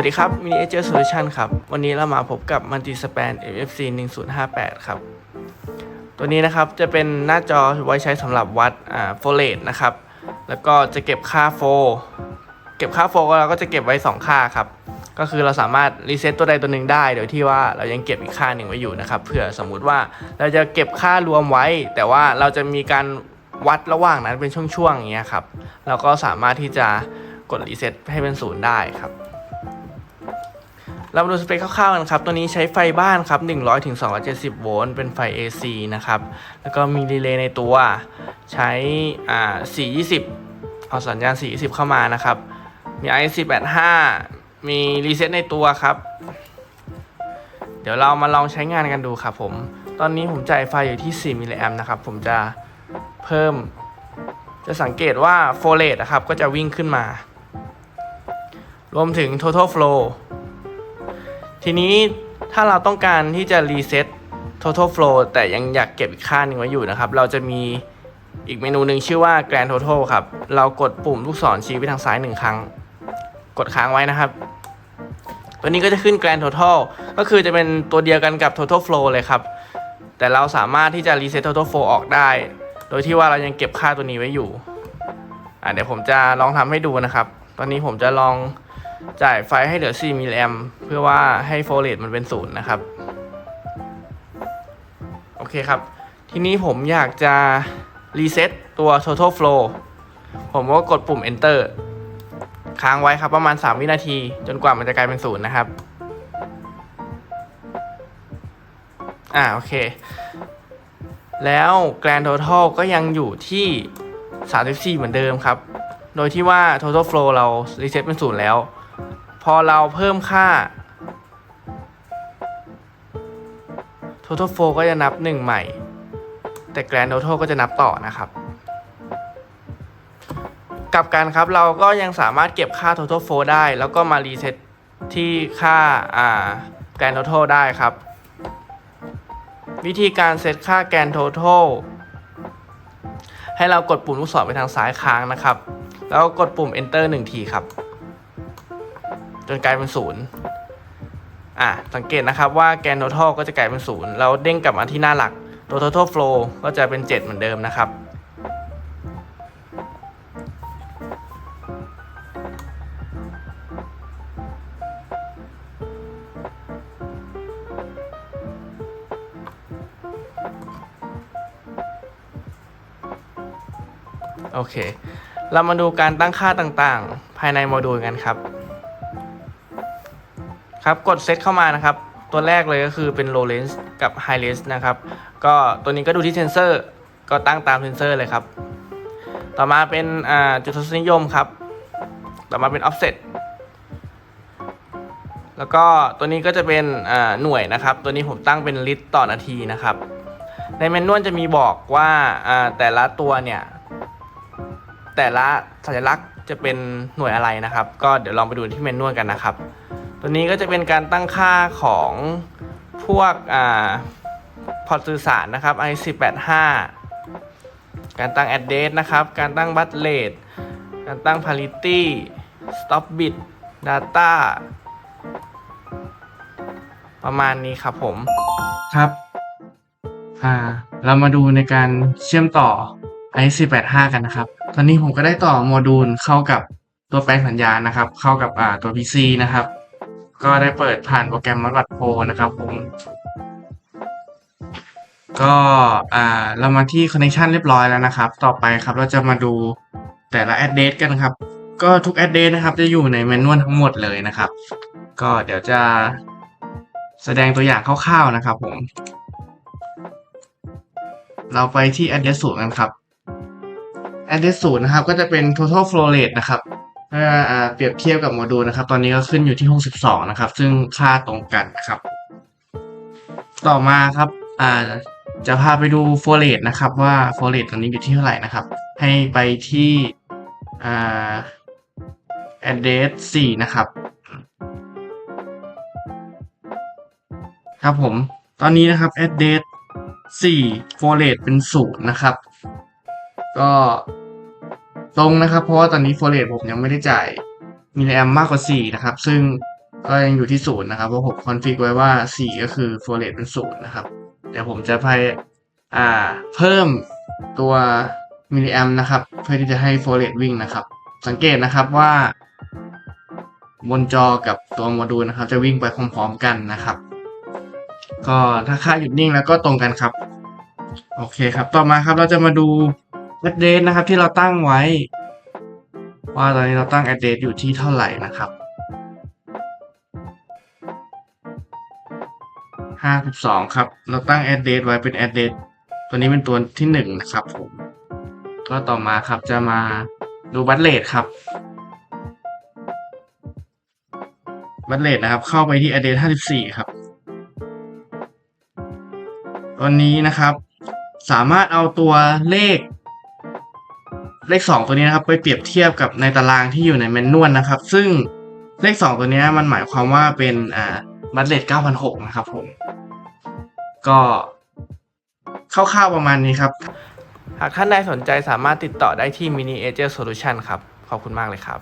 วัสดีครับ Mini Edge Solution ครับ วันนี้เรามาพบกับ Multi Span MFC 1058 ครับ ตัวนี้นะครับจะเป็นหน้าจอไว้ใช้สำหรับวัดอ่าโฟเลตนะครับ แล้วก็จะเก็บค่าโฟ เก็บค่าโฟลเราก็จะเก็บไว้ 2 ค่าครับ ก็คือเราสามารถรีเซ็ตตัวใดตัวหนึ่งได้ โดยที่ว่าเรายังเก็บอีกค่าหนึ่งไว้อยู่นะครับ เผื่อสมมุติว่าเราจะเก็บค่ารวมไว้ แต่ว่าเราจะมีการวัดระหว่างนั้นเป็นช่วงๆอย่างเงี้ยครับ เราก็สามารถที่จะกดรีเซ็ตให้เป็นศูนย์ได้ครับ เรามาดูสเปคคร่าวๆกันครับ ตัวนี้ใช้ไฟบ้านครับ100ถึง270โวลต์ เป็นไฟ AC นะครับ แล้วก็มีรีเลย์ในตัว ใช้อ่า420 เอาสัญญาณ 420 เข้ามานะครับ มี i485 มีรีเซ็ตในตัวครับ เดี๋ยวเรามาลองใช้งานกันดูครับผม ตอนนี้ผมจ่ายไฟอยู่ที่ 4 มิลลิแอมป์นะครับ ผมจะเพิ่ม จะสังเกตว่าโฟเลตนะครับ ก็จะวิ่งขึ้นมา รวมถึง total flow ทีนี้ถ้าเราต้องการที่จะรีเซ็ต total flow แต่ยังอยากเก็บอีกค่าหนึ่งไว้อยู่นะครับ เราจะมีอีกเมนูหนึ่งชื่อว่า grand total ครับ เรากดปุ่มลูกศรชี้ไปทางซ้ายหนึ่งครั้ง กดค้างไว้นะครับ ตัวนี้ก็จะขึ้น grand total ก็คือจะเป็นตัวเดียวกันกับ total flow เลยครับ แต่เราสามารถที่จะ reset total flow ออกได้ โดยที่ว่าเรายังเก็บค่าตัวนี้ไว้อยู่อะเดี๋ยวผมจะลองทำให้ดูนะครับ ตอนนี้ผมจะลอง จ่ายไฟให้เหลือ 4 มิลลิแอมเพื่อว่าให้โฟเลตมันเป็นศูนย์นะครับ โอเคครับ ทีนี้ผมอยากจะรีเซ็ตตัว total flow ผมก็กดปุ่ม enter ค้างไว้ครับประมาณ 3 วินาที จนกว่ามันจะกลายเป็นศูนย์นะครับ อ่าโอเค แล้ว grand total ก็ยังอยู่ที่ 34 เหมือนเดิมครับ โดยที่ว่า total flow เรา reset เป็นศูนย์แล้ว อเราเพิ่มค่า total flow ก็จะนับ 1 ใหม่ แต่ grand total ก็จะนับต่อนะครับ กลับกันครับเราก็ยังสามารถเก็บค่า total flow ได้ แล้วก็มา reset ที่ค่าอ่า grand total ได้ครับ วิธีการเซตค่า grand total ให้เรากดปุ่มลูกศรไปทางซ้ายค้างนะครับ แล้วก็กดปุ่ม enter 1 ทีครับ จนกลายเป็นศูนย์อะสังเกตนะครับว่าแกน total ก็จะกลายเป็นศูนย์เราเด้งกลับมาที่หน้าหลักตัว total flow ก็จะเป็น 7 เหมือนเดิมนะครับโอเค เรามาดูการตั้งค่าต่างๆ ภายในโมดูลกันครับ ครับกดเซตเข้ามานะครับ ตัวแรกเลยก็คือเป็น low range กับ high range นะครับ ก็ตัวนี้ก็ดูที่เซนเซอร์ก็ตั้งตามเซนเซอร์เลยครับ ต่อมาเป็นจุดทศนิยมครับ ต่อมาเป็น offset แล้วก็ตัวนี้ก็จะเป็นหน่วยนะครับ ตัวนี้ผมตั้งเป็นลิตรต่อนาทีนะครับ ในแมนนวลจะมีบอกว่าแต่ละตัวเนี่ย แต่ละสัญลักษณ์จะเป็นหน่วยอะไรนะครับ ก็เดี๋ยวลองไปดูที่เมนนวลกันนะครับ ตัวนี้ก็จะเป็นการตั้งค่าของพวกอ่าพอร์ตสื่อสารนะครับ i185 การตั้ง address นะครับ การตั้ง bus rate การตั้ง parity stop bit data ประมาณนี้ครับผม ครับอ่าเรามาดูในการเชื่อมต่อ i485 กันนะครับ ตอนนี้ผมก็ได้ต่อโมดูลเข้ากับตัวแปลงสัญญาณนะครับ เข้ากับอ่าตัว PC นะครับ ก็ได้เปิดผ่านโปรแกรม m a t p Pro นะครับผม ก็อ่าเรามาที่ Connection เรียบร้อยแล้วนะครับ ต่อไปครับเราจะมาดูแต่ละ address กันครับ ก็ทุก address นะครับ จะอยู่ในแมนนวลทั้งหมดเลยนะครับ ก็เดี๋ยวจะแสดงตัวอย่างคร่าวๆนะครับผม เราไปที่ address ศูนย์กันครับ address ศูนย์นะครับ ก็จะเป็น total flow rate นะครับ ถ้าเปรียบเทียบกับโมดูลนะครับ ตอนนี้ก็ขึ้นอยู่ที่ 62 นะครับ ซึ่งค่าตรงกันนะครับ ต่อมาครับจะพาไปดู flow rate นะครับ ว่า flow rate ตรงนี้อยู่ที่เท่าไหร่นะครับ ให้ไปที่ address 4 นะครับ ครับผม ตอนนี้นะครับ address 4 flow rate เป็นศูนย์นะครับ ก็ ตรงนะครับ เพราะว่าตอนนี้ flow rate ผมยังไม่ได้จ่ายมิลลิแอมมากกว่า 4 นะครับ ซึ่งก็ยังอยู่ที่ศูนย์นะครับเพราะผมคอนฟิกไว้ว่า 4 ก็คือโฟเรตเป็นศูนย์นะครับ เดี๋ยวผมจะพยอ่าเพิ่มตัวมิลลิแอมนะครับ เพื่อที่จะให้โฟเรตวิ่งนะครับ สังเกตนะครับว่า บนจอกับตัวโมดูลนะครับ จะวิ่งไปพร้อมๆกันนะครับ ก็ถ้าค่าหยุดนิ่งแล้วก็ตรงกันครับ โอเคครับ ต่อมาครับเราจะมาดู address นะครับที่เราตั้งไว้ ว่าตอนนี้เราตั้ง address อยู่ที่เท่าไหร่นะครับห้าสิบสองครับ เราตั้ง address ไว้เป็น address ตัวนี้เป็นตัวที่หนึ่งนะครับผม ก็ต่อมาครับจะมาดูบัตเลทครับ บัตเลทนะครับ เข้าไปที่ address ห้าสิบสี่ครับวันนี้นะครับ สามารถเอาตัวเลข เลขสองตัวนี้นะครับไปเปรียบเทียบกับในตารางที่อยู่ในแมนนวลนะครับ ซึ่งเลขสองตัวนี้มันหมายความว่าเป็นอ่าบัตเลท9,006นหกนะครับผม ก็คร่าวๆประมาณนี้ครับ หากท่านใดสนใจสามารถติดต่อได้ที่ Mini Agent Solution ครับ ขอบคุณมากเลยครับ